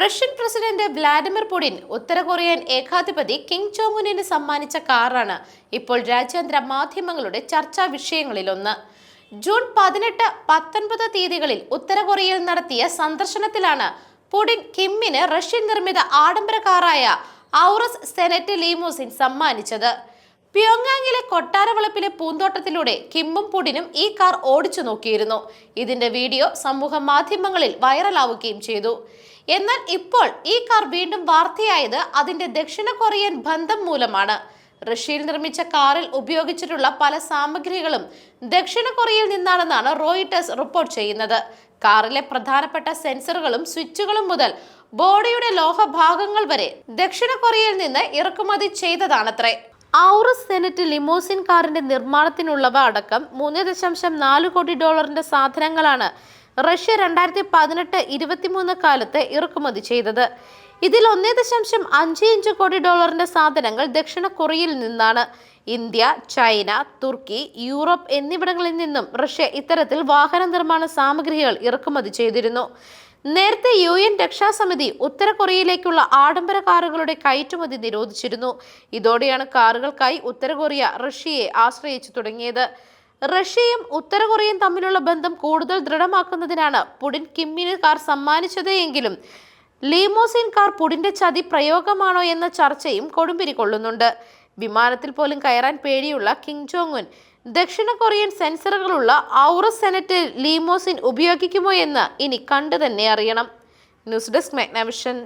Russian president Vladimir Putin ഉത്തര Korean ഏകാധിപതി Kim ചോങ്ങുനിന് സമ്മാനിച്ച കാറാണ് ഇപ്പോൾ രാജ്യാന്തര മാധ്യമങ്ങളുടെ ചർച്ചാ വിഷയങ്ങളിലൊന്ന്. ജൂൺ പതിനെട്ട് പത്തൊൻപത് തീയതികളിൽ ഉത്തര കൊറിയയിൽ നടത്തിയ സന്ദർശനത്തിലാണ് പുടിൻ കിമ്മിന് റഷ്യൻ നിർമ്മിത ആഡംബര കാറായ ഔറസ് സെനറ്റ് ലീമോസിൻ സമ്മാനിച്ചത്. പ്യോങ്ങാങ്ങിലെ കൊട്ടാരവളപ്പിലെ പൂന്തോട്ടത്തിലൂടെ കിമ്മും പുടിനും ഈ കാർ ഓടിച്ചു നോക്കിയിരുന്നു. ഇതിന്റെ വീഡിയോ സമൂഹ മാധ്യമങ്ങളിൽ വൈറലാവുകയും ചെയ്തു. എന്നാൽ ഇപ്പോൾ ഈ കാർ വീണ്ടും വാർത്തയായത് അതിന്റെ ദക്ഷിണ കൊറിയൻ ബന്ധം മൂലമാണ്. റഷ്യയിൽ നിർമ്മിച്ച കാറിൽ ഉപയോഗിച്ചിട്ടുള്ള പല സാമഗ്രികളും ദക്ഷിണ കൊറിയയിൽ നിന്നാണെന്നാണ് റോയിട്ടേഴ്സ് റിപ്പോർട്ട് ചെയ്യുന്നത്. കാറിലെ പ്രധാനപ്പെട്ട സെൻസറുകളും സ്വിച്ചുകളും മുതൽ ബോഡിയുടെ ലോഹഭാഗങ്ങൾ വരെ ദക്ഷിണ കൊറിയയിൽ നിന്ന് ഇറക്കുമതി ചെയ്തതാണത്രേ. ഔറസ് സെനറ്റ് ലിമോസിൻ കാറിന്റെ നിർമ്മാണത്തിനുള്ളവ അടക്കം മൂന്ന് ദശാംശം നാല് കോടി ഡോളറിന്റെ സാധനങ്ങളാണ് റഷ്യ രണ്ടായിരത്തി പതിനെട്ട് ഇരുപത്തിമൂന്ന് കാലത്ത് ഇറക്കുമതി ചെയ്തത്. ഇതിൽ ഒന്നേ ദശാംശം അഞ്ച് അഞ്ച് കോടി ഡോളറിന്റെ സാധനങ്ങൾ ദക്ഷിണ കൊറിയയിൽ നിന്നാണ്. ഇന്ത്യ ചൈന തുർക്കി യൂറോപ്പ് എന്നിവിടങ്ങളിൽ നിന്നും റഷ്യ ഇത്തരത്തിൽ വാഹന നിർമ്മാണ സാമഗ്രികൾ ഇറക്കുമതി ചെയ്തിരുന്നു. നേരത്തെ യു എൻ രക്ഷാസമിതി ഉത്തര കൊറിയയിലേക്കുള്ള ആഡംബര കാറുകളുടെ കയറ്റുമതി നിരോധിച്ചിരുന്നു. ഇതോടെയാണ് കാറുകൾക്കായി ഉത്തര കൊറിയ റഷ്യയെ ആശ്രയിച്ചു തുടങ്ങിയത്. റഷ്യയും ഉത്തര കൊറിയയും തമ്മിലുള്ള ബന്ധം കൂടുതൽ ദൃഢമാക്കുന്നതിനാണ് പുടിൻ കിമ്മിന് കാർ സമ്മാനിച്ചത് എങ്കിലും ലീമോസിൻ കാർ പുടിന്റെ ചതി പ്രയോഗമാണോ എന്ന ചർച്ചയും കൊടുമ്പിരി കൊള്ളുന്നുണ്ട്. വിമാനത്തിൽ പോലും കയറാൻ പേടിയുള്ള കിങ് ജോങുൻ ദക്ഷിണ കൊറിയൻ സെൻസറുകളുള്ള ഔറസ് സെനറ്റ് ലീമോസിൻ ഉപയോഗിക്കുമോ എന്ന് ഇനി കണ്ടു തന്നെ അറിയണം. News desk Magnavision.